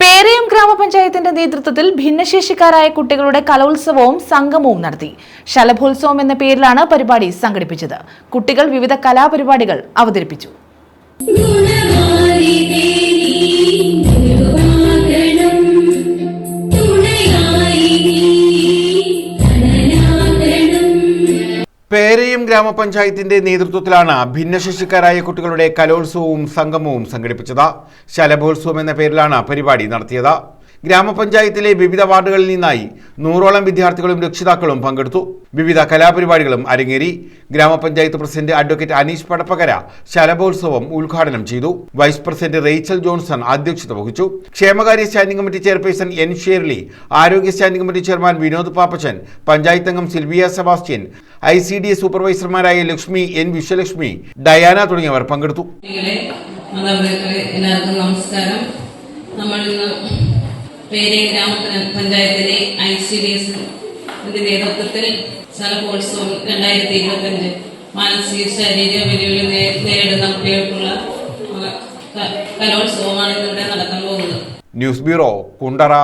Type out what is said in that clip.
പേരയം ഗ്രാമപഞ്ചായത്തിന്റെ നേതൃത്വത്തിൽ ഭിന്നശേഷിക്കാരായ കുട്ടികളുടെ കലോത്സവവും സംഗമവും നടത്തി. ശലഭോത്സവം എന്ന പേരിലാണ് പരിപാടി സംഘടിപ്പിച്ചത്. കുട്ടികൾ വിവിധ കലാപരിപാടികൾ അവതരിപ്പിച്ചു. പേരയം ഗ്രാമപഞ്ചായത്തിന്റെ നേതൃത്വത്തിലാണ് ഭിന്നശേഷിക്കാരായ കുട്ടികളുടെ കലോത്സവവും സംഗമവും സംഘടിപ്പിച്ചത്. ശലഭോത്സവം എന്ന പേരിലാണ് പരിപാടി നടത്തിയത്. ഗ്രാമപഞ്ചായത്തിലെ വിവിധ വാർഡുകളിൽ നിന്നായി നൂറോളം വിദ്യാർത്ഥികളും രക്ഷിതാക്കളും പങ്കെടുത്തു. വിവിധ കലാപരിപാടികളും അരങ്ങേറി. ഗ്രാമപഞ്ചായത്ത് പ്രസിഡന്റ് അഡ്വക്കേറ്റ് അനീഷ് പടപ്പകര ശലഭോത്സവം ഉദ്ഘാടനം ചെയ്തു. വൈസ് പ്രസിഡന്റ് റേച്ചൽ ജോൺസൺ അധ്യക്ഷത വഹിച്ചു. ക്ഷേമകാര്യ standing committee chairperson N Shirley ആരോഗ്യ standing committee chairman Vinod Pappachan panchayat അംഗം Silvia Sebastian I C D സൂപ്പർവൈസർമാരായ Lakshmi N Vishwalakshmi Diana തുടങ്ങിയവർ പങ്കെടുത്തു. എല്ലാവർക്കും നമസ്കാരം. നമ്മൾ ഇന്ന് പേരെ ഗ്രാമപഞ്ചായത്തിലെ ഐ സി ഡി എസ് നേതൃത്വത്തിൽ സ്ഥലപോത്സവം രണ്ടായിരത്തി ഇരുപത്തിയഞ്ച് മാനസിക ശാരീരിക വെല്ലുവിളി നേരിടുന്ന കുട്ടികൾക്കുള്ള കലോത്സവമാണ് ഇന്നിവിടെ നടക്കാൻ പോകുന്നത്. News bureau Kundara.